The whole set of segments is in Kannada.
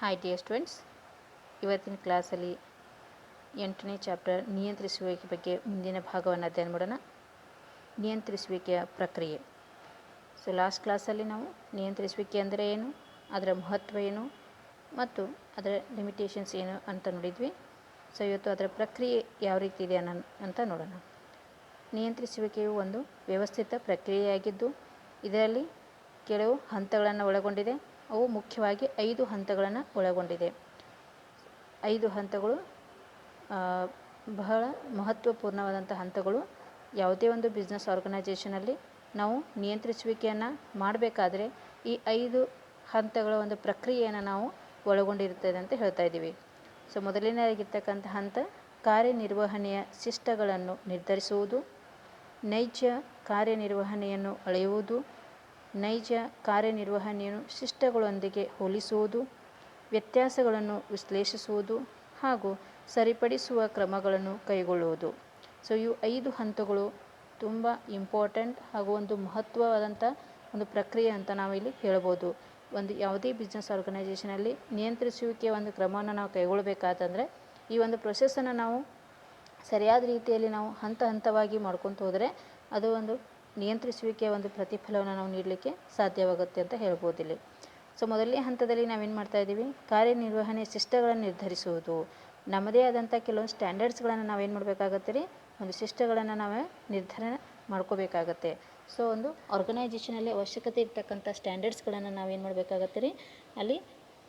ಹಾಯ್ ಡಿಯರ್ ಸ್ಟೂಡೆಂಟ್ಸ್ ಇವತ್ತಿನ ಕ್ಲಾಸಲ್ಲಿ ಎಂಟನೇ ಚಾಪ್ಟರ್ ನಿಯಂತ್ರಿಸುವಿಕೆ ಬಗ್ಗೆ ಮುಂದಿನ ಭಾಗವನ್ನು ಅಧ್ಯಯನ ಮಾಡೋಣ. ನಿಯಂತ್ರಿಸುವಿಕೆಯ ಪ್ರಕ್ರಿಯೆ. ಸೊ ಲಾಸ್ಟ್ ಕ್ಲಾಸಲ್ಲಿ ನಾವು ನಿಯಂತ್ರಿಸುವಿಕೆ ಅಂದರೆ ಏನು, ಅದರ ಮಹತ್ವ ಏನು, ಮತ್ತು ಅದರ ಲಿಮಿಟೇಷನ್ಸ್ ಏನು ಅಂತ ನೋಡಿದ್ವಿ. ಸೊ ಇವತ್ತು ಅದರ ಪ್ರಕ್ರಿಯೆ ಯಾವ ರೀತಿ ಇದೆ ಅನ್ನೋ ಅಂತ ನೋಡೋಣ. ನಿಯಂತ್ರಿಸುವಿಕೆಯು ಒಂದು ವ್ಯವಸ್ಥಿತ ಪ್ರಕ್ರಿಯೆಯಾಗಿದ್ದು, ಇದರಲ್ಲಿ ಕೆಲವು ಹಂತಗಳನ್ನು ಒಳಗೊಂಡಿದೆ. ಅವು ಮುಖ್ಯವಾಗಿ ಐದು ಹಂತಗಳನ್ನು ಒಳಗೊಂಡಿದೆ. ಐದು ಹಂತಗಳು ಬಹಳ ಮಹತ್ವಪೂರ್ಣವಾದಂಥ ಹಂತಗಳು. ಯಾವುದೇ ಒಂದು ಬಿಸ್ನೆಸ್ ಆರ್ಗನೈಜೇಷನಲ್ಲಿ ನಾವು ನಿಯಂತ್ರಿಸುವಿಕೆಯನ್ನು ಮಾಡಬೇಕಾದ್ರೆ ಈ ಐದು ಹಂತಗಳ ಒಂದು ಪ್ರಕ್ರಿಯೆಯನ್ನು ನಾವು ಒಳಗೊಂಡಿರುತ್ತದೆ ಅಂತ ಹೇಳ್ತಾ ಇದ್ದೀವಿ. ಸೊ ಮೊದಲನೇದಾಗಿರ್ತಕ್ಕಂಥ ಹಂತ ಕಾರ್ಯನಿರ್ವಹಣೆಯ ಶಿಷ್ಟಗಳನ್ನು ನಿರ್ಧರಿಸುವುದು, ನೈಜ ಕಾರ್ಯನಿರ್ವಹಣೆಯನ್ನು ಅಳೆಯುವುದು ನೈಜ ಕಾರ್ಯನಿರ್ವಹಣೆಯನ್ನು ಶಿಷ್ಟಗಳೊಂದಿಗೆ ಹೋಲಿಸುವುದು, ವ್ಯತ್ಯಾಸಗಳನ್ನು ವಿಶ್ಲೇಷಿಸುವುದು ಹಾಗೂ ಸರಿಪಡಿಸುವ ಕ್ರಮಗಳನ್ನು ಕೈಗೊಳ್ಳುವುದು. ಸೊ ಇವು ಐದು ಹಂತಗಳು ತುಂಬ ಇಂಪಾರ್ಟೆಂಟ್ ಹಾಗೂ ಒಂದು ಮಹತ್ವವಾದಂಥ ಒಂದು ಪ್ರಕ್ರಿಯೆ ಅಂತ ನಾವಿಲ್ಲಿ ಹೇಳ್ಬೋದು. ಒಂದು ಯಾವುದೇ ಬಿಸ್ನೆಸ್ ಆರ್ಗನೈಸೇಷನಲ್ಲಿ ನಿಯಂತ್ರಿಸುವಿಕೆಯ ಒಂದು ಕ್ರಮವನ್ನು ನಾವು ಕೈಗೊಳ್ಳಬೇಕಾತಂದರೆ ಈ ಒಂದು ಪ್ರೊಸೆಸನ್ನು ನಾವು ಸರಿಯಾದ ರೀತಿಯಲ್ಲಿ ನಾವು ಹಂತ ಹಂತವಾಗಿ ಮಾಡ್ಕೊತ ಹೋದರೆ, ಅದು ಒಂದು ನಿಯಂತ್ರಿಸುವಿಕೆಯ ಒಂದು ಪ್ರತಿಫಲವನ್ನು ನಾವು ನೀಡಲಿಕ್ಕೆ ಸಾಧ್ಯವಾಗುತ್ತೆ ಅಂತ ಹೇಳ್ಬೋದು ಇಲ್ಲಿ ಸೊ, ಮೊದಲನೇ ಹಂತದಲ್ಲಿ ನಾವೇನು ಮಾಡ್ತಾ ಇದ್ದೀವಿ? ಕಾರ್ಯನಿರ್ವಹಣೆ ಶಿಷ್ಟಗಳನ್ನು ನಿರ್ಧರಿಸುವುದು. ನಮ್ಮದೇ ಆದಂಥ ಕೆಲವೊಂದು ಸ್ಟ್ಯಾಂಡರ್ಡ್ಸ್ಗಳನ್ನು ನಾವೇನು ಮಾಡಬೇಕಾಗತ್ತೆ ರೀ? ಒಂದು ಶಿಷ್ಟಗಳನ್ನು ನಾವೇ ನಿರ್ಧಾರ ಮಾಡ್ಕೋಬೇಕಾಗತ್ತೆ. ಸೊ, ಒಂದು ಆರ್ಗನೈಜೇಷನಲ್ಲಿ ಅವಶ್ಯಕತೆ ಇರ್ತಕ್ಕಂಥ ಸ್ಟ್ಯಾಂಡರ್ಡ್ಸ್ಗಳನ್ನು ನಾವೇನು ಮಾಡಬೇಕಾಗತ್ತೆ ರೀ? ಅಲ್ಲಿ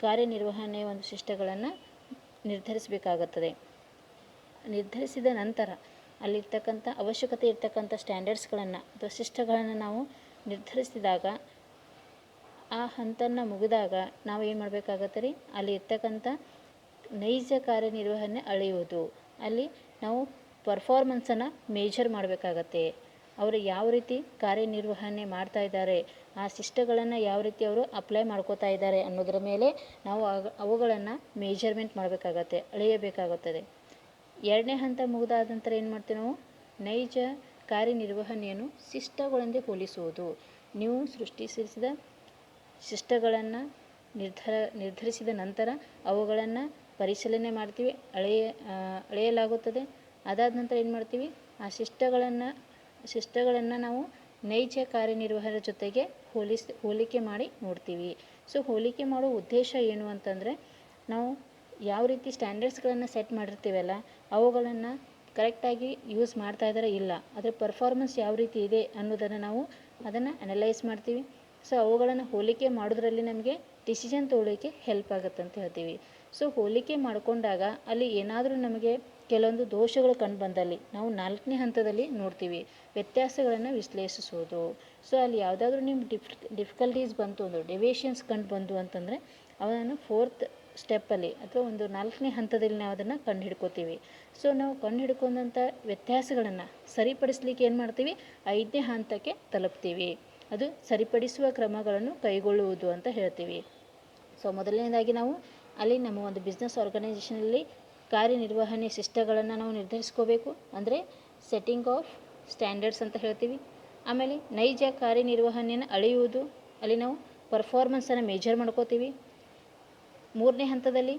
ಕಾರ್ಯನಿರ್ವಹಣೆ ಒಂದು ಶಿಷ್ಟಗಳನ್ನು ನಿರ್ಧರಿಸಬೇಕಾಗುತ್ತದೆ. ನಿರ್ಧರಿಸಿದ ನಂತರ ಅಲ್ಲಿರ್ತಕ್ಕಂಥ ಅವಶ್ಯಕತೆ ಇರ್ತಕ್ಕಂಥ ಸ್ಟ್ಯಾಂಡರ್ಡ್ಸ್ಗಳನ್ನು ಅಥವಾ ಶಿಷ್ಟಗಳನ್ನು ನಾವು ನಿರ್ಧರಿಸಿದಾಗ, ಆ ಹಂತನ ಮುಗಿದಾಗ ನಾವು ಏನು ಮಾಡಬೇಕಾಗತ್ತೆ ರೀ? ಅಲ್ಲಿ ಇರ್ತಕ್ಕಂಥ ನೈಜ ಕಾರ್ಯನಿರ್ವಹಣೆ ಅಳೆಯುವುದು. ಅಲ್ಲಿ ನಾವು ಪರ್ಫಾರ್ಮೆನ್ಸನ್ನು ಮೇಜರ್ ಮಾಡಬೇಕಾಗತ್ತೆ. ಅವರು ಯಾವ ರೀತಿ ಕಾರ್ಯನಿರ್ವಹಣೆ ಮಾಡ್ತಾ ಇದ್ದಾರೆ, ಆ ಶಿಷ್ಟಗಳನ್ನು ಯಾವ ರೀತಿ ಅವರು ಅಪ್ಲೈ ಮಾಡ್ಕೋತಾ ಇದ್ದಾರೆ ಅನ್ನೋದರ ಮೇಲೆ ನಾವು ಅವ- ಅವುಗಳನ್ನು ಮೇಜರ್ಮೆಂಟ್ ಮಾಡಬೇಕಾಗತ್ತೆ, ಅಳೆಯಬೇಕಾಗುತ್ತದೆ. ಎರಡನೇ ಹಂತ ಮುಗಿದಾದ ನಂತರ ಏನು ಮಾಡ್ತೀವಿ ನಾವು? ನೈಜ ಕಾರ್ಯನಿರ್ವಹಣೆಯನ್ನು ಶಿಷ್ಟಗಳೊಂದಿಗೆ ಹೋಲಿಸುವುದು. ನೀವು ಸೃಷ್ಟಿಸಿದ ಶಿಷ್ಟಗಳನ್ನು ನಿರ್ಧಾರ, ನಿರ್ಧರಿಸಿದ ನಂತರ ಅವುಗಳನ್ನು ಪರಿಶೀಲನೆ ಮಾಡ್ತೀವಿ. ಅಳೆಯ ಅಳೆಯಲಾಗುತ್ತದೆ. ಅದಾದ ನಂತರ ಏನು ಮಾಡ್ತೀವಿ? ಆ ಶಿಷ್ಟಗಳನ್ನು ಶಿಷ್ಟಗಳನ್ನು ನಾವು ನೈಜ ಕಾರ್ಯನಿರ್ವಹಣ ಜೊತೆಗೆ ಹೋಲಿಸ್, ಹೋಲಿಕೆ ಮಾಡಿ ನೋಡ್ತೀವಿ. ಸೊ, ಹೋಲಿಕೆ ಮಾಡೋ ಉದ್ದೇಶ ಏನು ಅಂತಂದರೆ ನಾವು ಯಾವ ರೀತಿ ಸ್ಟ್ಯಾಂಡರ್ಡ್ಸ್ಗಳನ್ನು ಸೆಟ್ ಮಾಡಿರ್ತೀವಲ್ಲ ಅವುಗಳನ್ನು ಕರೆಕ್ಟಾಗಿ ಯೂಸ್ ಮಾಡ್ತಾ ಇದ್ದಾರೆ ಇಲ್ಲ. ಅದರ ಪರ್ಫಾರ್ಮೆನ್ಸ್ ಯಾವ ರೀತಿ ಇದೆ ಅನ್ನೋದನ್ನು ನಾವು ಅದನ್ನು ಅನಲೈಸ್ ಮಾಡ್ತೀವಿ. ಸೊ ಅವುಗಳನ್ನು ಹೋಲಿಕೆ ಮಾಡೋದ್ರಲ್ಲಿ ನಮಗೆ ಡಿಸಿಷನ್ ತೊಗೊಳ್ಳೋಕ್ಕೆ ಹೆಲ್ಪ್ ಆಗುತ್ತೆ ಅಂತ ಹೇಳ್ತೀವಿ. ಸೊ ಹೋಲಿಕೆ ಮಾಡಿಕೊಂಡಾಗ ಅಲ್ಲಿ ಏನಾದರೂ ನಮಗೆ ಕೆಲವೊಂದು ದೋಷಗಳು ಕಂಡು ಬಂದಲ್ಲಿ ನಾವು ನಾಲ್ಕನೇ ಹಂತದಲ್ಲಿ ನೋಡ್ತೀವಿ. ವ್ಯತ್ಯಾಸಗಳನ್ನು ವಿಶ್ಲೇಷಿಸೋದು. ಸೊ ಅಲ್ಲಿ ಯಾವುದಾದ್ರೂ ನಿಮ್ಮ ಡಿಫ್ ಡಿಫಿಕಲ್ಟೀಸ್ ಬಂತು ಅಂದರೆ ಡೆವಿಯೇಷನ್ಸ್ ಕಂಡು ಬಂದು ಅಂತಂದರೆ, ಅವನನ್ನು ಫೋರ್ತ್ ಸ್ಟೆಪ್ಪಲ್ಲಿ ಅಥವಾ ಒಂದು ನಾಲ್ಕನೇ ಹಂತದಲ್ಲಿ ನಾವು ಅದನ್ನು ಕಂಡು ಹಿಡ್ಕೋತೀವಿ ಸೊ ನಾವು ಕಂಡು ಹಿಡ್ಕೊಂಡಂಥ ವ್ಯತ್ಯಾಸಗಳನ್ನು ಸರಿಪಡಿಸ್ಲಿಕ್ಕೆ ಏನು ಮಾಡ್ತೀವಿ? ಐದನೇ ಹಂತಕ್ಕೆ ತಲುಪ್ತೀವಿ. ಅದು ಸರಿಪಡಿಸುವ ಕ್ರಮಗಳನ್ನು ಕೈಗೊಳ್ಳುವುದು ಅಂತ ಹೇಳ್ತೀವಿ. ಸೊ ಮೊದಲನೇದಾಗಿ ನಾವು ಅಲ್ಲಿ ನಮ್ಮ ಒಂದು ಬಿಸ್ನೆಸ್ ಆರ್ಗನೈಜೇಷನಲ್ಲಿ ಕಾರ್ಯನಿರ್ವಹಣೆ ಶಿಷ್ಟಗಳನ್ನು ನಾವು ನಿರ್ಧರಿಸ್ಕೋಬೇಕು. ಅಂದರೆ ಸೆಟ್ಟಿಂಗ್ ಆಫ್ ಸ್ಟ್ಯಾಂಡರ್ಡ್ಸ್ ಅಂತ ಹೇಳ್ತೀವಿ. ಆಮೇಲೆ ನೈಜ ಕಾರ್ಯನಿರ್ವಹಣೆಯನ್ನು ಅಳೆಯುವುದು. ಅಲ್ಲಿ ನಾವು ಪರ್ಫಾರ್ಮೆನ್ಸನ್ನು ಮೇಜರ್ ಮಾಡ್ಕೋತೀವಿ. ಮೂರನೇ ಹಂತದಲ್ಲಿ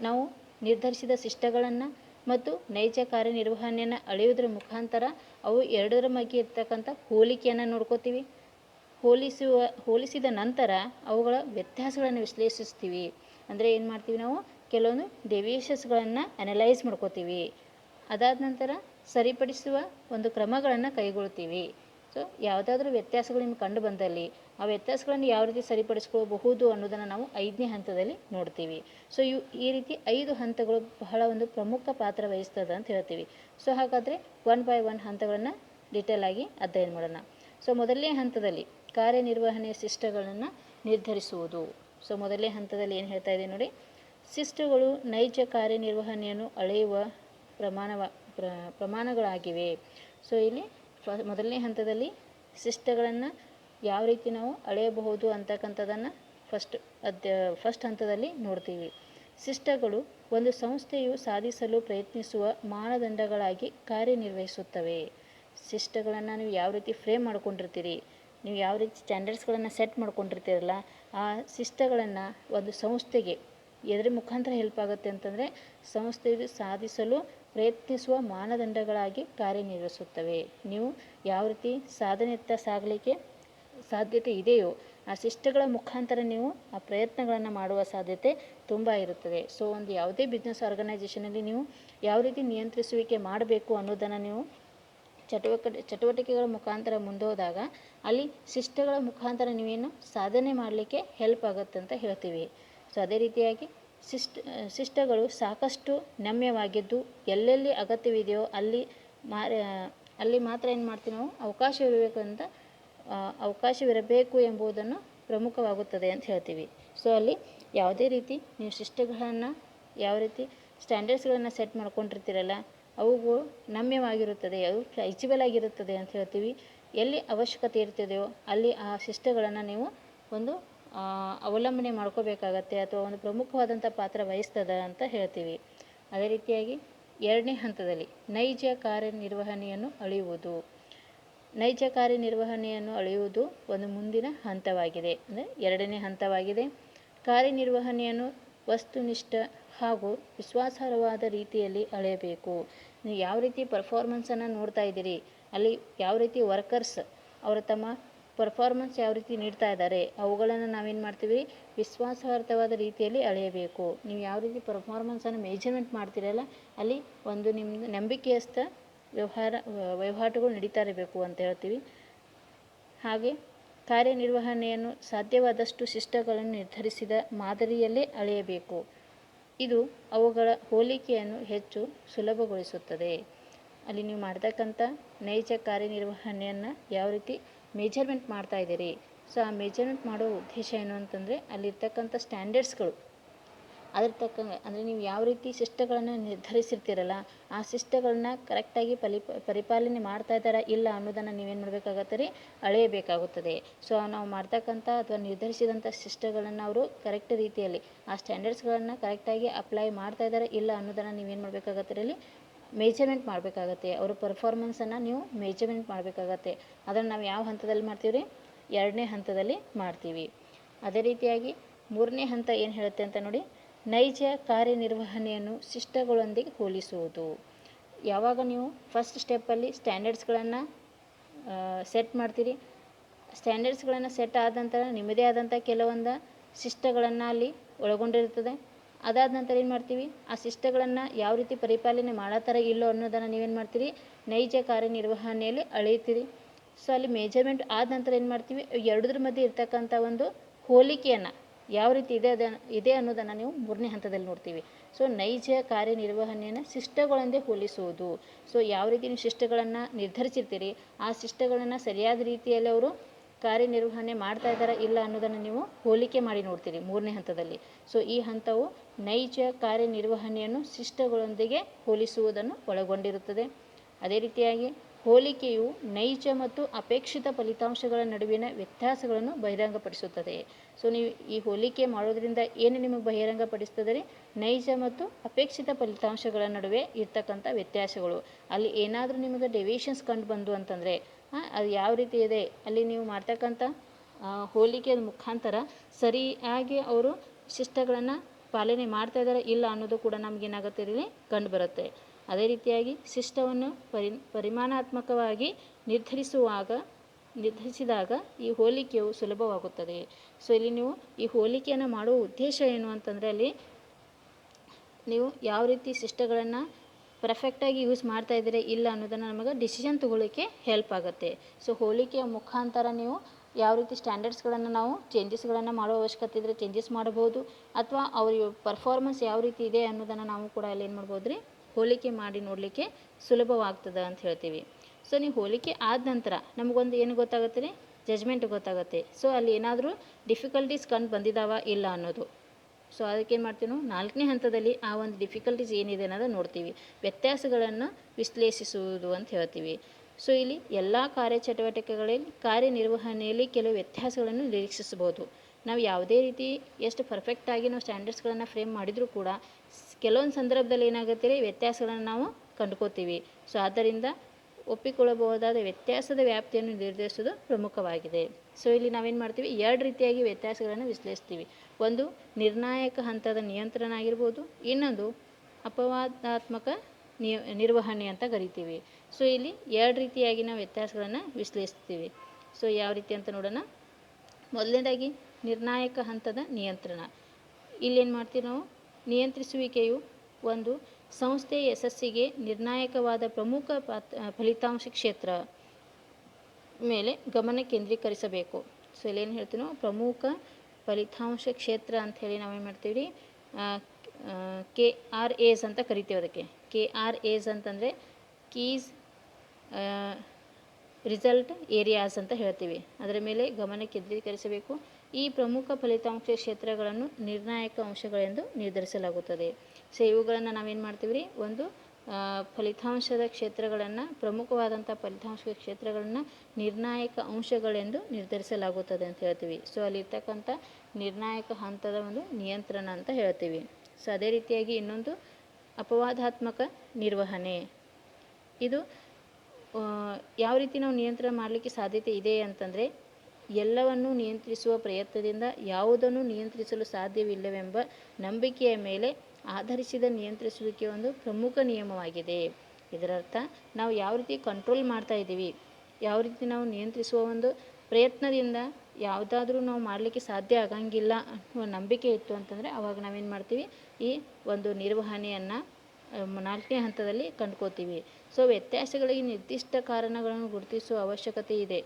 ನಾವು ನಿರ್ಧರಿಸಿದ ಶಿಷ್ಟಗಳನ್ನು ಮತ್ತು ನೈಜ ಕಾರ್ಯನಿರ್ವಹಣೆಯನ್ನು ಅಳೆಯುವುದರ ಮುಖಾಂತರ ಅವು ಎರಡರ ಬಗ್ಗೆ ಇರ್ತಕ್ಕಂಥ ಹೋಲಿಕೆಯನ್ನು ನೋಡ್ಕೋತೀವಿ. ಹೋಲಿಸುವ, ಹೋಲಿಸಿದ ನಂತರ ಅವುಗಳ ವ್ಯತ್ಯಾಸಗಳನ್ನು ವಿಶ್ಲೇಷಿಸ್ತೀವಿ. ಅಂದರೆ ಏನು ಮಾಡ್ತೀವಿ ನಾವು? ಕೆಲವೊಂದು ಡೆವಿಯೇಷನ್ಸ್ಗಳನ್ನು ಅನಲೈಸ್ ಮಾಡ್ಕೋತೀವಿ. ಅದಾದ ನಂತರ ಸರಿಪಡಿಸುವ ಒಂದು ಕ್ರಮಗಳನ್ನು ಕೈಗೊಳ್ತೀವಿ. ಸೊ ಯಾವುದಾದ್ರೂ ವ್ಯತ್ಯಾಸಗಳು ನಿಮ್ಗೆ ಕಂಡು ಬಂದಲ್ಲಿ ಆ ವ್ಯತ್ಯಾಸಗಳನ್ನು ಯಾವ ರೀತಿ ಸರಿಪಡಿಸ್ಕೊಳ್ಬಹುದು ಅನ್ನೋದನ್ನು ನಾವು ಐದನೇ ಹಂತದಲ್ಲಿ ನೋಡ್ತೀವಿ. ಸೊ ಇವು ಈ ರೀತಿ ಐದು ಹಂತಗಳು ಬಹಳ ಒಂದು ಪ್ರಮುಖ ಪಾತ್ರ ವಹಿಸ್ತದೆ ಅಂತ ಹೇಳ್ತೀವಿ. ಸೊ ಹಾಗಾದರೆ ಒನ್ ಬೈ ಒನ್ ಹಂತಗಳನ್ನು ಡೀಟೇಲ್ ಆಗಿ ಅಧ್ಯಯನ ಮಾಡೋಣ. ಸೊ ಮೊದಲನೇ ಹಂತದಲ್ಲಿ ಕಾರ್ಯನಿರ್ವಹಣೆಯ ಶಿಷ್ಟಗಳನ್ನು ನಿರ್ಧರಿಸುವುದು. ಸೊ ಮೊದಲನೇ ಹಂತದಲ್ಲಿ ಏನು ಹೇಳ್ತಾ ಇದೆ ನೋಡಿ. ಶಿಷ್ಟಗಳು ನೈಜ ಕಾರ್ಯನಿರ್ವಹಣೆಯನ್ನು ಅಳೆಯುವ ಪ್ರಮಾಣವ ಪ್ರಮಾಣಗಳಾಗಿವೆ. ಸೊ ಇಲ್ಲಿ ಫ ಮೊದಲನೇ ಹಂತದಲ್ಲಿ ಶಿಷ್ಟಗಳನ್ನು ಯಾವ ರೀತಿ ನಾವು ಅಳೆಯಬಹುದು ಅಂತಕ್ಕಂಥದ್ದನ್ನು ಫಸ್ಟ್ ಅಧ್ಯ ಫಸ್ಟ್ ಹಂತದಲ್ಲಿ ನೋಡ್ತೀವಿ. ಶಿಷ್ಟಗಳು ಒಂದು ಸಂಸ್ಥೆಯು ಸಾಧಿಸಲು ಪ್ರಯತ್ನಿಸುವ ಮಾನದಂಡಗಳಾಗಿ ಕಾರ್ಯನಿರ್ವಹಿಸುತ್ತವೆ. ಶಿಷ್ಟಗಳನ್ನು ನೀವು ಯಾವ ರೀತಿ ಫ್ರೇಮ್ ಮಾಡ್ಕೊಂಡಿರ್ತೀರಿ? ನೀವು ಯಾವ ರೀತಿ ಸ್ಟ್ಯಾಂಡರ್ಡ್ಸ್ಗಳನ್ನು ಸೆಟ್ ಮಾಡ್ಕೊಂಡಿರ್ತೀರಲ್ಲ, ಆ ಶಿಷ್ಟಗಳನ್ನು ಒಂದು ಸಂಸ್ಥೆಗೆ ಎದ್ರ ಮುಖಾಂತರ ಹೆಲ್ಪ್ ಆಗುತ್ತೆ ಅಂತಂದರೆ, ಸಂಸ್ಥೆಯು ಸಾಧಿಸಲು ಪ್ರಯತ್ನಿಸುವ ಮಾನದಂಡಗಳಾಗಿ ಕಾರ್ಯನಿರ್ವಹಿಸುತ್ತವೆ. ನೀವು ಯಾವ ರೀತಿ ಸಾಧನೆಯತ್ತ ಸಾಗಲಿಕ್ಕೆ ಸಾಧ್ಯತೆ ಇದೆಯೋ, ಆ ಶಿಷ್ಟಗಳ ಮುಖಾಂತರ ನೀವು ಆ ಪ್ರಯತ್ನಗಳನ್ನು ಮಾಡುವ ಸಾಧ್ಯತೆ ತುಂಬ ಇರುತ್ತದೆ. ಸೊ ಒಂದು ಯಾವುದೇ ಬಿಸ್ನೆಸ್ ಆರ್ಗನೈಜೇಷನಲ್ಲಿ ನೀವು ಯಾವ ರೀತಿ ನಿಯಂತ್ರಿಸುವಿಕೆ ಮಾಡಬೇಕು ಅನ್ನೋದನ್ನು ನೀವು ಚಟುವಟಿಕೆ, ಚಟುವಟಿಕೆಗಳ ಮುಖಾಂತರ ಮುಂದೋದಾಗ ಅಲ್ಲಿ ಶಿಷ್ಟಗಳ ಮುಖಾಂತರ ನೀವೇನು ಸಾಧನೆ ಮಾಡಲಿಕ್ಕೆ ಹೆಲ್ಪ್ ಆಗುತ್ತೆ ಅಂತ ಹೇಳ್ತೀವಿ. ಸೊ ಅದೇ ರೀತಿಯಾಗಿ ಶಿಷ್ಟ ಶಿಷ್ಟಗಳು ಸಾಕಷ್ಟು ನಮ್ಯವಾಗಿದ್ದು ಎಲ್ಲೆಲ್ಲಿ ಅಗತ್ಯವಿದೆಯೋ ಅಲ್ಲಿ ಮಾ ಅಲ್ಲಿ ಮಾತ್ರ ಏನು ಮಾಡ್ತೀವಿ ನಾವು? ಅವಕಾಶವಿರಬೇಕು ಅಂತ ಅವಕಾಶವಿರಬೇಕು ಎಂಬುದನ್ನು ಪ್ರಮುಖವಾಗುತ್ತದೆ ಅಂತ ಹೇಳ್ತೀವಿ. ಸೊ ಅಲ್ಲಿ ಯಾವುದೇ ರೀತಿ ನೀವು ಶಿಷ್ಟಗಳನ್ನು ಯಾವ ರೀತಿ ಸ್ಟ್ಯಾಂಡರ್ಡ್ಸ್ಗಳನ್ನು ಸೆಟ್ ಮಾಡ್ಕೊಂಡಿರ್ತೀರಲ್ಲ, ಅವುಗಳು ನಮ್ಯವಾಗಿರುತ್ತದೆ ಅವು ಫ್ಲೆಕ್ಸಿಬಲ್ ಆಗಿರುತ್ತದೆ ಅಂತ ಹೇಳ್ತೀವಿ. ಎಲ್ಲಿ ಅವಶ್ಯಕತೆ ಇರ್ತದೆಯೋ ಅಲ್ಲಿ ಆ ಶಿಷ್ಟಗಳನ್ನು ನೀವು ಒಂದು ಅವಲಂಬನೆ ಮಾಡ್ಕೋಬೇಕಾಗತ್ತೆ ಅಥವಾ ಒಂದು ಪ್ರಮುಖವಾದಂಥ ಪಾತ್ರ ವಹಿಸ್ತದೆ ಅಂತ ಹೇಳ್ತೀವಿ. ಅದೇ ರೀತಿಯಾಗಿ ಎರಡನೇ ಹಂತದಲ್ಲಿ ನೈಜ ಕಾರ್ಯನಿರ್ವಹಣೆಯನ್ನು ಅಳೆಯುವುದು. ನೈಜ ಕಾರ್ಯನಿರ್ವಹಣೆಯನ್ನು ಅಳೆಯುವುದು ಒಂದು ಮುಂದಿನ ಹಂತವಾಗಿದೆ. ಅಂದರೆ ಎರಡನೇ ಹಂತವಾಗಿದೆ. ಕಾರ್ಯನಿರ್ವಹಣೆಯನ್ನು ವಸ್ತುನಿಷ್ಠ ಹಾಗೂ ವಿಶ್ವಾಸಾರ್ಹವಾದ ರೀತಿಯಲ್ಲಿ ಅಳೆಯಬೇಕು. ನೀವು ಯಾವ ರೀತಿ ಪರ್ಫಾರ್ಮೆನ್ಸನ್ನು ನೋಡ್ತಾ ಇದ್ದೀರಿ, ಅಲ್ಲಿ ಯಾವ ರೀತಿ ವರ್ಕರ್ಸ್ ಅವರು ತಮ್ಮ ಪರ್ಫಾರ್ಮೆನ್ಸ್ ಯಾವ ರೀತಿ ನೀಡ್ತಾ ಇದ್ದಾರೆ, ಅವುಗಳನ್ನು ನಾವೇನು ಮಾಡ್ತೀವಿ, ವಿಶ್ವಾಸಾರ್ಹವಾದ ರೀತಿಯಲ್ಲಿ ಅಳೆಯಬೇಕು. ನೀವು ಯಾವ ರೀತಿ ಪರ್ಫಾರ್ಮೆನ್ಸನ್ನು ಮೇಜರ್ಮೆಂಟ್ ಮಾಡ್ತೀರಲ್ಲ ಅಲ್ಲಿ ಒಂದು ನಿಮ್ಮ ನಂಬಿಕೆಯಸ್ಥ ವ್ಯವಹಾರ, ವಹಿವಾಟುಗಳು ನಡೀತಾ ಇರಬೇಕು ಅಂತ ಹೇಳ್ತೀವಿ. ಹಾಗೆ ಕಾರ್ಯನಿರ್ವಹಣೆಯನ್ನು ಸಾಧ್ಯವಾದಷ್ಟು ಶಿಷ್ಟಗಳನ್ನು ನಿರ್ಧರಿಸಿದ ಮಾದರಿಯಲ್ಲೇ ಅಳೆಯಬೇಕು. ಇದು ಅವುಗಳ ಹೋಲಿಕೆಯನ್ನು ಹೆಚ್ಚು ಸುಲಭಗೊಳಿಸುತ್ತದೆ. ಅಲ್ಲಿ ನೀವು ಮಾಡ್ತಕ್ಕಂಥ ನೈಜ ಕಾರ್ಯನಿರ್ವಹಣೆಯನ್ನು ಯಾವ ರೀತಿ ಮೆಜರ್ಮೆಂಟ್ ಮಾಡ್ತಾ ಇದ್ದೀರಿ. ಸೊ, ಆ ಮೆಜರ್ಮೆಂಟ್ ಮಾಡೋ ಉದ್ದೇಶ ಏನು ಅಂತಂದರೆ, ಅಲ್ಲಿರ್ತಕ್ಕಂಥ ಸ್ಟ್ಯಾಂಡರ್ಡ್ಸ್ಗಳು. ಅದ್ರ ತಕ್ಕಂಗೆ ಅಂದರೆ ನೀವು ಯಾವ ರೀತಿ ಶಿಷ್ಟಗಳನ್ನು ನಿರ್ಧರಿಸಿರ್ತೀರಲ್ಲ, ಆ ಶಿಷ್ಟಗಳನ್ನ ಕರೆಕ್ಟಾಗಿ ಪಲಿ, ಪರಿಪಾಲನೆ ಮಾಡ್ತಾ ಇದ್ದಾರಾ ಇಲ್ಲ ಅನ್ನೋದನ್ನು ನೀವೇನು ಮಾಡಬೇಕಾಗತ್ತೆ ರೀ? ಅಳೆಯಬೇಕಾಗುತ್ತದೆ. ಸೊ, ನಾವು ಮಾಡ್ತಕ್ಕಂಥ ಅಥವಾ ನಿರ್ಧರಿಸಿದಂಥ ಶಿಷ್ಟಗಳನ್ನು ಅವರು ಕರೆಕ್ಟ್ ರೀತಿಯಲ್ಲಿ, ಆ ಸ್ಟ್ಯಾಂಡರ್ಡ್ಸ್ಗಳನ್ನು ಕರೆಕ್ಟಾಗಿ ಅಪ್ಲೈ ಮಾಡ್ತಾ ಇದ್ದಾರೆ ಇಲ್ಲ ಅನ್ನೋದನ್ನು ನೀವೇನು ಮಾಡಬೇಕಾಗತ್ತೆ ರೀ ಅಲ್ಲಿ ಮೇಜರ್ಮೆಂಟ್ ಮಾಡಬೇಕಾಗತ್ತೆ. ಅವರ ಪರ್ಫಾರ್ಮೆನ್ಸನ್ನು ನೀವು ಮೇಜರ್ಮೆಂಟ್ ಮಾಡಬೇಕಾಗತ್ತೆ. ಅದನ್ನು ನಾವು ಯಾವ ಹಂತದಲ್ಲಿ ಮಾಡ್ತೀವಿ ರೀ ಎರಡನೇ ಹಂತದಲ್ಲಿ ಮಾಡ್ತೀವಿ. ಅದೇ ರೀತಿಯಾಗಿ ಮೂರನೇ ಹಂತ ಏನು ಹೇಳುತ್ತೆ ಅಂತ ನೋಡಿ, ನೈಜ ಕಾರ್ಯನಿರ್ವಹಣೆಯನ್ನು ಶಿಷ್ಟಗಳೊಂದಿಗೆ ಹೋಲಿಸುವುದು. ಯಾವಾಗ ನೀವು ಫಸ್ಟ್ ಸ್ಟೆಪ್ಪಲ್ಲಿ ಸ್ಟ್ಯಾಂಡರ್ಡ್ಸ್ಗಳನ್ನು ಸೆಟ್ ಮಾಡ್ತೀರಿ? ಸ್ಟ್ಯಾಂಡರ್ಡ್ಸ್ಗಳನ್ನು ಸೆಟ್ ಆದ ನಂತರ ನಿಮ್ಮದೇ ಆದಂಥ ಕೆಲವೊಂದು ಶಿಷ್ಟಗಳನ್ನು ಅಲ್ಲಿ ಒಳಗೊಂಡಿರ್ತದೆ ಅದಾದ ನಂತರ ಏನು ಮಾಡ್ತೀವಿ? ಆ ಶಿಷ್ಟಗಳನ್ನು ಯಾವ ರೀತಿ ಪರಿಪಾಲನೆ ಮಾಡತ್ತಾರ ಇಲ್ಲೋ ಅನ್ನೋದನ್ನು ನೀವೇನು ಮಾಡ್ತೀರಿ? ನೈಜ ಕಾರ್ಯನಿರ್ವಹಣೆಯಲ್ಲಿ ಅಳೆಯುತ್ತೀರಿ. ಸೊ ಅಲ್ಲಿ ಮೇಜರ್ಮೆಂಟ್ ಆದ ನಂತರ ಏನು ಮಾಡ್ತೀವಿ? ಎರಡರ ಮಧ್ಯೆ ಇರ್ತಕ್ಕಂಥ ಒಂದು ಹೋಲಿಕೆಯನ್ನು ಯಾವ ರೀತಿ ಇದೆ ಅದ, ಇದೆ ಅನ್ನೋದನ್ನು ನೀವು ಮೂರನೇ ಹಂತದಲ್ಲಿ ನೋಡ್ತೀವಿ. ಸೊ ನೈಜ ಕಾರ್ಯನಿರ್ವಹಣೆಯನ್ನು ಶಿಷ್ಟಗಳೊಂದೇ ಹೋಲಿಸುವುದು. ಸೊ ಯಾವ ರೀತಿ ನೀವು ಶಿಷ್ಟಗಳನ್ನು ನಿರ್ಧರಿಸಿರ್ತೀರಿ? ಆ ಶಿಷ್ಟಗಳನ್ನು ಸರಿಯಾದ ರೀತಿಯಲ್ಲಿ ಅವರು ಕಾರ್ಯನಿರ್ವಹಣೆ ಮಾಡ್ತಾ ಇದ್ದಾರಾ ಇಲ್ಲ ಅನ್ನೋದನ್ನು ನೀವು ಹೋಲಿಕೆ ಮಾಡಿ ನೋಡ್ತೀರಿ ಮೂರನೇ ಹಂತದಲ್ಲಿ. ಸೊ ಈ ಹಂತವು ನೈಜ ಕಾರ್ಯನಿರ್ವಹಣೆಯನ್ನು ಶಿಷ್ಟಗಳೊಂದಿಗೆ ಹೋಲಿಸುವುದನ್ನು ಒಳಗೊಂಡಿರುತ್ತದೆ. ಅದೇ ರೀತಿಯಾಗಿ ಹೋಲಿಕೆಯು ನೈಜ ಮತ್ತು ಅಪೇಕ್ಷಿತ ಫಲಿತಾಂಶಗಳ ನಡುವಿನ ವ್ಯತ್ಯಾಸಗಳನ್ನು ಬಹಿರಂಗಪಡಿಸುತ್ತದೆ. ಸೊ ನೀವು ಈ ಹೋಲಿಕೆ ಮಾಡೋದ್ರಿಂದ ಏನು ನಿಮಗೆ ಬಹಿರಂಗಪಡಿಸ್ತದೆ ರೀ? ನೈಜ ಮತ್ತು ಅಪೇಕ್ಷಿತ ಫಲಿತಾಂಶಗಳ ನಡುವೆ ಇರ್ತಕ್ಕಂಥ ವ್ಯತ್ಯಾಸಗಳು. ಅಲ್ಲಿ ಏನಾದರೂ ನಿಮಗೆ ಡೆವಿಯೇಷನ್ಸ್ ಕಂಡು ಬಂದು ಅಂತಂದರೆ ಅದು ಯಾವ ರೀತಿ ಇದೆ? ಅಲ್ಲಿ ನೀವು ಮಾಡ್ತಕ್ಕಂಥ ಹೋಲಿಕೆ ಹೋಲಿಕೆಯ ಮುಖಾಂತರ ಸರಿಯಾಗಿ ಅವರು ಶಿಷ್ಟಗಳನ್ನು ಪಾಲನೆ ಮಾಡ್ತಾ ಇದ್ದಾರೆ, ಇಲ್ಲ ಅನ್ನೋದು ಕೂಡ ನಮಗೇನಾಗುತ್ತೆ ಇಲ್ಲಿ ಕಂಡು ಬರುತ್ತೆ. ಅದೇ ರೀತಿಯಾಗಿ ಶಿಷ್ಟವನ್ನು ಪರಿ, ಪರಿಮಾಣಾತ್ಮಕವಾಗಿ ನಿರ್ಧರಿಸುವಾಗ, ನಿರ್ಧರಿಸಿದಾಗ ಈ ಹೋಲಿಕೆಯು ಸುಲಭವಾಗುತ್ತದೆ. ಸೊ ಇಲ್ಲಿ ನೀವು ಈ ಹೋಲಿಕೆಯನ್ನು ಮಾಡುವ ಉದ್ದೇಶ ಏನು ಅಂತಂದರೆ ಅಲ್ಲಿ ನೀವು ಯಾವ ರೀತಿ ಸಿಸ್ಟಗಳನ್ನು ಪರ್ಫೆಕ್ಟಾಗಿ ಯೂಸ್ ಮಾಡ್ತಾ ಇದ್ದೀರಾ ಇಲ್ಲ ಅನ್ನೋದನ್ನು ನಮಗೆ ಡಿಸಿಷನ್ ತಗೊಳ್ಳಿಕ್ಕೆ ಹೆಲ್ಪ್ ಆಗುತ್ತೆ. ಸೊ ಹೋಲಿಕೆಯ ಮುಖಾಂತರ ನೀವು ಯಾವ ರೀತಿ ಸ್ಟ್ಯಾಂಡರ್ಡ್ಸ್ಗಳನ್ನು ನಾವು ಚೇಂಜಸ್ಗಳನ್ನು ಮಾಡೋ ಅವಶ್ಯಕತೆ ಇದ್ದರೆ ಚೇಂಜಸ್ ಮಾಡಬಹುದು ಅಥವಾ ಅವ್ರ ಪರ್ಫಾರ್ಮೆನ್ಸ್ ಯಾವ ರೀತಿ ಇದೆ ಅನ್ನೋದನ್ನು ನಾವು ಕೂಡ ಅಲ್ಲಿ ಏನು ಮಾಡ್ಬೋದು ರೀ ಹೋಲಿಕೆ ಮಾಡಿ ನೋಡಲಿಕ್ಕೆ ಸುಲಭವಾಗ್ತದೆ ಅಂತ ಹೇಳ್ತೀವಿ. ಸೊ ನೀವು ಹೋಲಿಕೆ ಆದ ನಂತರ ನಮಗೊಂದು ಏನು ಗೊತ್ತಾಗುತ್ತೆ ರೀ? ಜಜ್ಮೆಂಟ್ ಗೊತ್ತಾಗುತ್ತೆ. ಸೊ ಅಲ್ಲಿ ಏನಾದರೂ ಡಿಫಿಕಲ್ಟೀಸ್ ಕಂಡು ಬಂದಿದ್ದಾವ ಇಲ್ಲ ಅನ್ನೋದು. ಸೊ ಅದಕ್ಕೆ ಏನು ಮಾಡ್ತೀವಿ ನಾವು ನಾಲ್ಕನೇ ಹಂತದಲ್ಲಿ ಆ ಒಂದು ಡಿಫಿಕಲ್ಟೀಸ್ ಏನಿದೆ ಅನ್ನೋದು ನೋಡ್ತೀವಿ. ವ್ಯತ್ಯಾಸಗಳನ್ನು ವಿಶ್ಲೇಷಿಸುವುದು ಅಂತ ಹೇಳ್ತೀವಿ. ಸೊ ಇಲ್ಲಿ ಎಲ್ಲ ಕಾರ್ಯಚಟುವಟಿಕೆಗಳಲ್ಲಿ, ಕಾರ್ಯನಿರ್ವಹಣೆಯಲ್ಲಿ ಕೆಲವು ವ್ಯತ್ಯಾಸಗಳನ್ನು ನಿರೀಕ್ಷಿಸಬಹುದು. ನಾವು ಯಾವುದೇ ರೀತಿ ಎಷ್ಟು ಪರ್ಫೆಕ್ಟಾಗಿ ನಾವು ಸ್ಟ್ಯಾಂಡರ್ಡ್ಸ್ಗಳನ್ನು ಫ್ರೇಮ್ ಮಾಡಿದರೂ ಕೂಡ, ಕೆಲವೊಂದು ಸಂದರ್ಭದಲ್ಲಿ ಏನಾಗುತ್ತೆ ವ್ಯತ್ಯಾಸಗಳನ್ನು ನಾವು ಕಂಡುಕೋತೀವಿ ಸೊ ಆದ್ದರಿಂದ ಒಪ್ಪಿಕೊಳ್ಳಬಹುದಾದ ವ್ಯತ್ಯಾಸದ ವ್ಯಾಪ್ತಿಯನ್ನು ನಿರ್ಧರಿಸುವುದು ಪ್ರಮುಖವಾಗಿದೆ. ಸೊ ಇಲ್ಲಿ ನಾವೇನು ಮಾಡ್ತೀವಿ, ಎರಡು ರೀತಿಯಾಗಿ ವ್ಯತ್ಯಾಸಗಳನ್ನು ವಿಶ್ಲೇಷಿಸ್ತೀವಿ. ಒಂದು ನಿರ್ಣಾಯಕ ಹಂತದ ನಿಯಂತ್ರಣ ಆಗಿರ್ಬೋದು, ಇನ್ನೊಂದು ಅಪವಾದಾತ್ಮಕ ನಿರ್ವಹಣೆ ಅಂತ ಕರಿತೀವಿ. ಸೊ ಇಲ್ಲಿ ಎರಡು ರೀತಿಯಾಗಿ ನಾವು ವ್ಯತ್ಯಾಸಗಳನ್ನು ವಿಶ್ಲೇಷಿಸ್ತೀವಿ. ಸೊ ಯಾವ ರೀತಿ ಅಂತ ನೋಡೋಣ. ಮೊದಲನೇದಾಗಿ ನಿರ್ಣಾಯಕ ಹಂತದ ನಿಯಂತ್ರಣ. ಇಲ್ಲೇನು ಮಾಡ್ತೀವಿ ನಾವು? ನಿಯಂತ್ರಿಸುವಿಕೆಯು ಒಂದು ಸಂಸ್ಥೆ ಯಶಸ್ಸಿಗೆ ನಿರ್ಣಾಯಕವಾದ ಪ್ರಮುಖ ಪಾತ್ ಫಲಿತಾಂಶ ಕ್ಷೇತ್ರ ಮೇಲೆ ಗಮನ ಕೇಂದ್ರೀಕರಿಸಬೇಕು. ಸೊ ಇಲ್ಲೇನು ಹೇಳ್ತೀವಿ ನಾವು? ಪ್ರಮುಖ ಫಲಿತಾಂಶ ಕ್ಷೇತ್ರ ಅಂಥೇಳಿ ನಾವೇನು ಮಾಡ್ತೀವಿ ಕೆ ಆರ್ ಎಸ್ ಅಂತ ಕರಿತೀವಿ ಅದಕ್ಕೆ. ಕೆ ಆರ್ ಎಸ್ ಅಂತಂದರೆ ಕೀಸ್ ರಿಸಲ್ಟ್ ಏರಿಯಾಸ್ ಅಂತ ಹೇಳ್ತೀವಿ. ಅದರ ಮೇಲೆ ಗಮನ ಕೇಂದ್ರೀಕರಿಸಬೇಕು. ಈ ಪ್ರಮುಖ ಫಲಿತಾಂಶ ಕ್ಷೇತ್ರಗಳನ್ನು ನಿರ್ಣಾಯಕ ಅಂಶಗಳೆಂದು ನಿರ್ಧರಿಸಲಾಗುತ್ತದೆ. ಸೊ ಇವುಗಳನ್ನು ನಾವೇನು ಮಾಡ್ತೀವಿ ರೀ ಒಂದು ಫಲಿತಾಂಶದ ಕ್ಷೇತ್ರಗಳನ್ನು ಪ್ರಮುಖವಾದಂಥ ಫಲಿತಾಂಶದ ಕ್ಷೇತ್ರಗಳನ್ನು ನಿರ್ಣಾಯಕ ಅಂಶಗಳೆಂದು ನಿರ್ಧರಿಸಲಾಗುತ್ತದೆ ಅಂತ ಹೇಳ್ತೀವಿ. ಸೊ ಅಲ್ಲಿರ್ತಕ್ಕಂಥ ನಿರ್ಣಾಯಕ ಹಂತದ ಒಂದು ನಿಯಂತ್ರಣ ಅಂತ ಹೇಳ್ತೀವಿ. ಸೊ ಅದೇ ರೀತಿಯಾಗಿ ಇನ್ನೊಂದು ಅಪವಾದಾತ್ಮಕ ನಿರ್ವಹಣೆ. ಇದು ಯಾವ ರೀತಿ ನಾವು ನಿಯಂತ್ರಣ ಮಾಡಲಿಕ್ಕೆ ಸಾಧ್ಯತೆ ಇದೆ ಅಂತಂದರೆ, ಎಲ್ಲವನ್ನೂ ನಿಯಂತ್ರಿಸುವ ಪ್ರಯತ್ನದಿಂದ ಯಾವುದನ್ನು ನಿಯಂತ್ರಿಸಲು ಸಾಧ್ಯವಿಲ್ಲವೆಂಬ ನಂಬಿಕೆಯ ಮೇಲೆ ಆಧರಿಸಿದ ನಿಯಂತ್ರಿಸುವಿಕೆ ಒಂದು ಪ್ರಮುಖ ನಿಯಮವಾಗಿದೆ. ಇದರರ್ಥ, ನಾವು ಯಾವ ರೀತಿ ಕಂಟ್ರೋಲ್ ಮಾಡ್ತಾ ಇದ್ದೀವಿ, ಯಾವ ರೀತಿ ನಾವು ನಿಯಂತ್ರಿಸುವ ಒಂದು ಪ್ರಯತ್ನದಿಂದ ಯಾವುದಾದ್ರೂ ನಾವು ಮಾಡಲಿಕ್ಕೆ ಸಾಧ್ಯ ಆಗಂಗಿಲ್ಲ ಅನ್ನುವ ನಂಬಿಕೆ ಇತ್ತು ಅಂತಂದರೆ, ಅವಾಗ ನಾವೇನು ಮಾಡ್ತೀವಿ, ಈ ಒಂದು ನಿರ್ವಹಣೆಯನ್ನು ನಾಲ್ಕನೇ ಹಂತದಲ್ಲಿ ಕಂಡ್ಕೋತೀವಿ. ಸೊ ವ್ಯತ್ಯಾಸಗಳಿಗೆ ನಿರ್ದಿಷ್ಟ ಕಾರಣಗಳನ್ನು ಗುರುತಿಸುವ ಅವಶ್ಯಕತೆ ಇದೆ.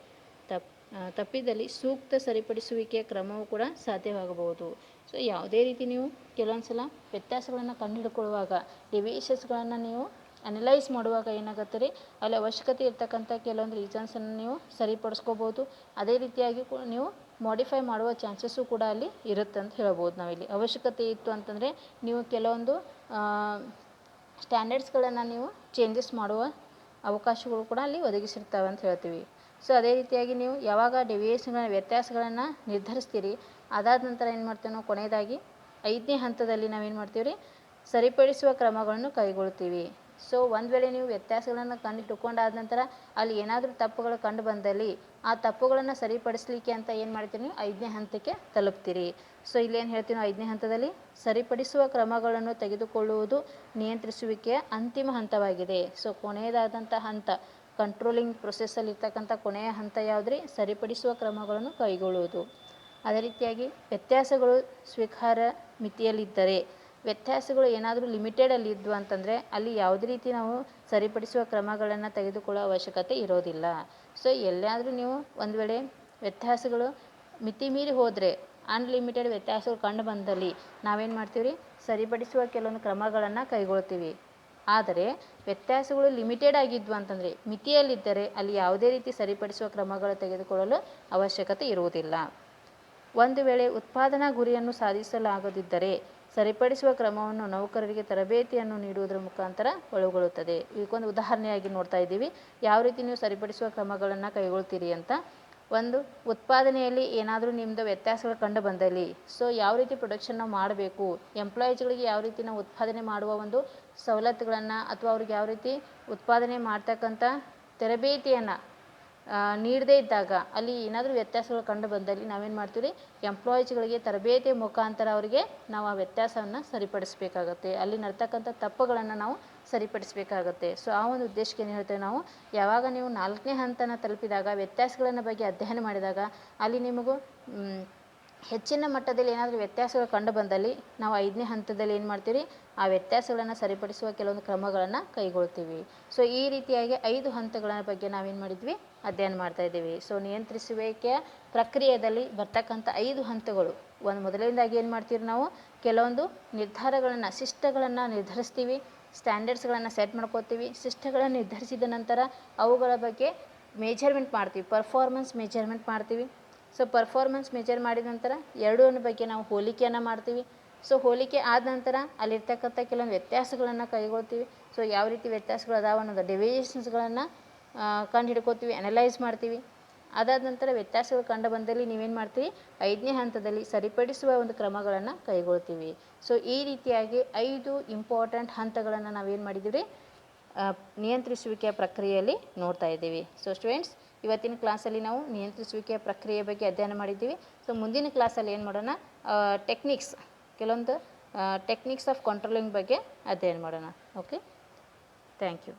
ತಪ್ಪಿದಲ್ಲಿ ಸೂಕ್ತ ಸರಿಪಡಿಸುವಿಕೆಯ ಕ್ರಮವೂ ಕೂಡ ಸಾಧ್ಯವಾಗಬಹುದು. ಸೊ ಯಾವುದೇ ರೀತಿ ನೀವು ಕೆಲವೊಂದು ಸಲ ವ್ಯತ್ಯಾಸಗಳನ್ನು ಕಂಡುಹಿಡ್ಕೊಳ್ಳುವಾಗ ಡಿವಿಯೇಷನ್ಸ್ಗಳನ್ನು ನೀವು ಅನಲೈಸ್ ಮಾಡುವಾಗ ಏನಾಗುತ್ತೆ ರೀ ಅಲ್ಲಿ ಅವಶ್ಯಕತೆ ಇರ್ತಕ್ಕಂಥ ಕೆಲವೊಂದು ರೀಸನ್ಸನ್ನು ನೀವು ಸರಿಪಡಿಸ್ಕೋಬೋದು. ಅದೇ ರೀತಿಯಾಗಿ ನೀವು ಮಾಡಿಫೈ ಮಾಡುವ ಚಾನ್ಸಸ್ಸು ಕೂಡ ಅಲ್ಲಿ ಇರುತ್ತೆ ಅಂತ ಹೇಳ್ಬೋದು ನಾವಿಲ್ಲಿ. ಅವಶ್ಯಕತೆ ಇತ್ತು ಅಂತಂದರೆ ನೀವು ಕೆಲವೊಂದು ಸ್ಟ್ಯಾಂಡರ್ಡ್ಸ್ಗಳನ್ನು ನೀವು ಚೇಂಜಸ್ ಮಾಡುವ ಅವಕಾಶಗಳು ಕೂಡ ಅಲ್ಲಿ ಒದಗಿಸಿರ್ತಾವೆ ಅಂತ ಹೇಳ್ತೀವಿ. ಸೊ ಅದೇ ರೀತಿಯಾಗಿ ನೀವು ಯಾವಾಗ ಡೆವಿಯೇಷನ್ಗಳ ವ್ಯತ್ಯಾಸಗಳನ್ನು ನಿರ್ಧರಿಸ್ತೀರಿ, ಅದಾದ ನಂತರ ಏನು ಮಾಡ್ತೀವಿ ನಾವು? ಕೊನೆಯದಾಗಿ ಐದನೇ ಹಂತದಲ್ಲಿ ನಾವೇನು ಮಾಡ್ತೀವಿ ರೀ ಸರಿಪಡಿಸುವ ಕ್ರಮಗಳನ್ನು ಕೈಗೊಳ್ತೀವಿ. ಸೊ ಒಂದು ವೇಳೆ ನೀವು ವ್ಯತ್ಯಾಸಗಳನ್ನು ಕಂಡಿಟ್ಟುಕೊಂಡಾದ ನಂತರ ಅಲ್ಲಿ ಏನಾದರೂ ತಪ್ಪುಗಳು ಕಂಡು ಬಂದಲ್ಲಿ ಆ ತಪ್ಪುಗಳನ್ನು ಸರಿಪಡಿಸಲಿಕ್ಕೆ ಅಂತ ಏನು ಮಾಡ್ತೀವಿ ನೀವು? ಐದನೇ ಹಂತಕ್ಕೆ ತಲುಪ್ತೀರಿ. ಸೊ ಇಲ್ಲೇನು ಹೇಳ್ತೀವಿ ನಾವು ಐದನೇ ಹಂತದಲ್ಲಿ? ಸರಿಪಡಿಸುವ ಕ್ರಮಗಳನ್ನು ತೆಗೆದುಕೊಳ್ಳುವುದು ನಿಯಂತ್ರಿಸುವಿಕೆಯ ಅಂತಿಮ ಹಂತವಾಗಿದೆ. ಸೊ ಕೊನೆಯದಾದಂಥ ಹಂತ ಕಂಟ್ರೋಲಿಂಗ್ ಪ್ರೊಸೆಸ್ಸಲ್ಲಿ ಇರ್ತಕ್ಕಂಥ ಕೊನೆಯ ಹಂತ ಯಾವುದ್ರಿ? ಸರಿಪಡಿಸುವ ಕ್ರಮಗಳನ್ನು ಕೈಗೊಳ್ಳುವುದು. ಅದೇ ರೀತಿಯಾಗಿ ವ್ಯತ್ಯಾಸಗಳು ಸ್ವೀಕಾರ ಮಿತಿಯಲ್ಲಿದ್ದರೆ, ವ್ಯತ್ಯಾಸಗಳು ಏನಾದರೂ ಲಿಮಿಟೆಡಲ್ಲಿ ಇದ್ವು ಅಂತಂದರೆ ಅಲ್ಲಿ ಯಾವುದೇ ರೀತಿ ನಾವು ಸರಿಪಡಿಸುವ ಕ್ರಮಗಳನ್ನು ತೆಗೆದುಕೊಳ್ಳೋ ಅವಶ್ಯಕತೆ ಇರೋದಿಲ್ಲ. ಸೊ ಎಲ್ಲಾದರೂ ನೀವು ಒಂದು ವೇಳೆ ವ್ಯತ್ಯಾಸಗಳು ಮಿತಿ ಮೀರಿ ಹೋದರೆ ಅನ್ಲಿಮಿಟೆಡ್ ವ್ಯತ್ಯಾಸಗಳು ಕಂಡು ಬಂದಲ್ಲಿ ನಾವೇನು ಮಾಡ್ತೀವಿ ರೀ ಸರಿಪಡಿಸುವ ಕೆಲವೊಂದು ಕ್ರಮಗಳನ್ನು ಕೈಗೊಳ್ತೀವಿ. ಆದರೆ ವ್ಯತ್ಯಾಸಗಳು ಲಿಮಿಟೆಡ್ ಆಗಿದ್ವು ಅಂತಂದರೆ ಮಿತಿಯಲ್ಲಿದ್ದರೆ ಅಲ್ಲಿ ಯಾವುದೇ ರೀತಿ ಸರಿಪಡಿಸುವ ಕ್ರಮಗಳು ತೆಗೆದುಕೊಳ್ಳಲು ಅವಶ್ಯಕತೆ ಇರುವುದಿಲ್ಲ. ಒಂದು ವೇಳೆ ಉತ್ಪಾದನಾ ಗುರಿಯನ್ನು ಸಾಧಿಸಲಾಗದಿದ್ದರೆ ಸರಿಪಡಿಸುವ ಕ್ರಮವನ್ನು ನೌಕರರಿಗೆ ತರಬೇತಿಯನ್ನು ನೀಡುವುದರ ಮುಖಾಂತರ ಒಳಗೊಳ್ಳುತ್ತದೆ. ಇದಕ್ಕೊಂದು ಉದಾಹರಣೆಯಾಗಿ ನೋಡ್ತಾ ಇದ್ದೀವಿ. ಯಾವ ರೀತಿ ನೀವು ಸರಿಪಡಿಸುವ ಕ್ರಮಗಳನ್ನು ಕೈಗೊಳ್ತೀರಿ ಅಂತ. ಒಂದು ಉತ್ಪಾದನೆಯಲ್ಲಿ ಏನಾದರೂ ನಿಮ್ಮದು ವ್ಯತ್ಯಾಸಗಳು ಕಂಡು ಬಂದಲ್ಲಿ ಸೊ ಯಾವ ರೀತಿ ಪ್ರೊಡಕ್ಷನ್ ಮಾಡಬೇಕು ಎಂಪ್ಲಾಯೀಸ್ಗಳಿಗೆ ಯಾವ ರೀತಿ ನಾವು ಉತ್ಪಾದನೆ ಮಾಡುವ ಒಂದು ಸವಲತ್ತುಗಳನ್ನು ಅಥವಾ ಅವ್ರಿಗೆ ಯಾವ ರೀತಿ ಉತ್ಪಾದನೆ ಮಾಡ್ತಕ್ಕಂಥ ತರಬೇತಿಯನ್ನು ನೀಡದೇ ಇದ್ದಾಗ ಅಲ್ಲಿ ಏನಾದರೂ ವ್ಯತ್ಯಾಸಗಳು ಕಂಡು ಬಂದಲ್ಲಿ ನಾವೇನು ಮಾಡ್ತೀವಿ ಎಂಪ್ಲಾಯೀಸ್ಗಳಿಗೆ ತರಬೇತಿ ಮುಖಾಂತರ ಅವರಿಗೆ ನಾವು ಆ ವ್ಯತ್ಯಾಸವನ್ನು ಸರಿಪಡಿಸಬೇಕಾಗತ್ತೆ. ಅಲ್ಲಿ ನಡ್ತಕ್ಕಂಥ ತಪ್ಪುಗಳನ್ನು ನಾವು ಸರಿಪಡಿಸಬೇಕಾಗತ್ತೆ. ಸೊ ಆ ಒಂದು ಉದ್ದೇಶಕ್ಕೆ ಏನು ಹೇಳ್ತೇವೆ ನಾವು? ಯಾವಾಗ ನೀವು ನಾಲ್ಕನೇ ಹಂತನ ತಲುಪಿದಾಗ, ವ್ಯತ್ಯಾಸಗಳನ್ನು ಬಗ್ಗೆ ಅಧ್ಯಯನ ಮಾಡಿದಾಗ, ಅಲ್ಲಿ ನಿಮಗೂ ಹೆಚ್ಚಿನ ಮಟ್ಟದಲ್ಲಿ ಏನಾದರೂ ವ್ಯತ್ಯಾಸಗಳು ಕಂಡು ಬಂದಲ್ಲಿ, ನಾವು ಐದನೇ ಹಂತದಲ್ಲಿ ಏನು ಮಾಡ್ತೀವಿ ಆ ವ್ಯತ್ಯಾಸಗಳನ್ನು ಸರಿಪಡಿಸುವ ಕೆಲವೊಂದು ಕ್ರಮಗಳನ್ನು ಕೈಗೊಳ್ತೀವಿ. ಸೊ ಈ ರೀತಿಯಾಗಿ ಐದು ಹಂತಗಳ ಬಗ್ಗೆ ನಾವೇನು ಮಾಡಿದ್ವಿ? ಅಧ್ಯಯನ ಮಾಡ್ತಾ ಇದ್ದೀವಿ. ಸೊ ನಿಯಂತ್ರಿಸುವಿಕೆಯ ಪ್ರಕ್ರಿಯೆಯಲ್ಲಿ ಬರ್ತಕ್ಕಂಥ ಐದು ಹಂತಗಳು. ಒಂದು ಮೊದಲಿಂದಾಗಿ ಏನು ಮಾಡ್ತೀವಿ ನಾವು? ಕೆಲವೊಂದು ನಿರ್ಧಾರಗಳನ್ನು, ಶಿಷ್ಟಗಳನ್ನು ನಿರ್ಧರಿಸ್ತೀವಿ ಸ್ಟ್ಯಾಂಡರ್ಡ್ಸ್ಗಳನ್ನು ಸೆಟ್ ಮಾಡ್ಕೋತೀವಿ. ಶಿಷ್ಟಗಳನ್ನು ನಿರ್ಧರಿಸಿದ ನಂತರ ಅವುಗಳ ಬಗ್ಗೆ ಮೇಜರ್ಮೆಂಟ್ ಮಾಡ್ತೀವಿ. ಪರ್ಫಾರ್ಮೆನ್ಸ್ ಮೇಜರ್ಮೆಂಟ್ ಮಾಡ್ತೀವಿ. ಸೊ ಪರ್ಫಾರ್ಮೆನ್ಸ್ ಮೇಜರ್ ಮಾಡಿದ ನಂತರ ಎರಡೂ ಬಗ್ಗೆ ನಾವು ಹೋಲಿಕೆಯನ್ನು ಮಾಡ್ತೀವಿ. ಸೊ ಹೋಲಿಕೆ ಆದ ನಂತರ ಅಲ್ಲಿರ್ತಕ್ಕಂಥ ಕೆಲವೊಂದು ವ್ಯತ್ಯಾಸಗಳನ್ನು ಕೈಗೊಳ್ತೀವಿ. ಸೊ ಯಾವ ರೀತಿ ವ್ಯತ್ಯಾಸಗಳು ಅದಾವ ಅನ್ನೋದು ಡೆವಿಯೇಷನ್ಸ್ಗಳನ್ನು ಕಂಡು ಹಿಡ್ಕೋತೀವಿ ಅನಲೈಸ್ ಮಾಡ್ತೀವಿ. ಅದಾದ ನಂತರ ವ್ಯತ್ಯಾಸಗಳು ಕಂಡು ಬಂದಲ್ಲಿ ನೀವೇನು ಮಾಡ್ತೀರಿ? ಐದನೇ ಹಂತದಲ್ಲಿ ಸರಿಪಡಿಸುವ ಒಂದು ಕ್ರಮಗಳನ್ನು ಕೈಗೊಳ್ತೀವಿ. ಸೊ ಈ ರೀತಿಯಾಗಿ ಐದು ಇಂಪಾರ್ಟೆಂಟ್ ಹಂತಗಳನ್ನು ನಾವೇನು ಮಾಡಿದ್ದೀವಿ ನಿಯಂತ್ರಿಸುವಿಕೆಯ ಪ್ರಕ್ರಿಯೆಯಲ್ಲಿ ನೋಡ್ತಾ ಇದ್ದೀವಿ. ಸೊ ಸ್ಟೂಡೆಂಟ್ಸ್ ಇವತ್ತಿನ ಕ್ಲಾಸಲ್ಲಿ ನಾವು ನಿಯಂತ್ರಿಸುವಿಕೆಯ ಪ್ರಕ್ರಿಯೆ ಬಗ್ಗೆ ಅಧ್ಯಯನ ಮಾಡಿದ್ದೀವಿ. ಸೊ ಮುಂದಿನ ಕ್ಲಾಸಲ್ಲಿ ಏನು ಮಾಡೋಣ? ಟೆಕ್ನಿಕ್ಸ್ ಕೆಲವೊಂದು ಟೆಕ್ನಿಕ್ಸ್ ಆಫ್ ಕಂಟ್ರೋಲಿಂಗ್ ಬಗ್ಗೆ ಅಧ್ಯಯನ ಮಾಡೋಣ. Okay thank you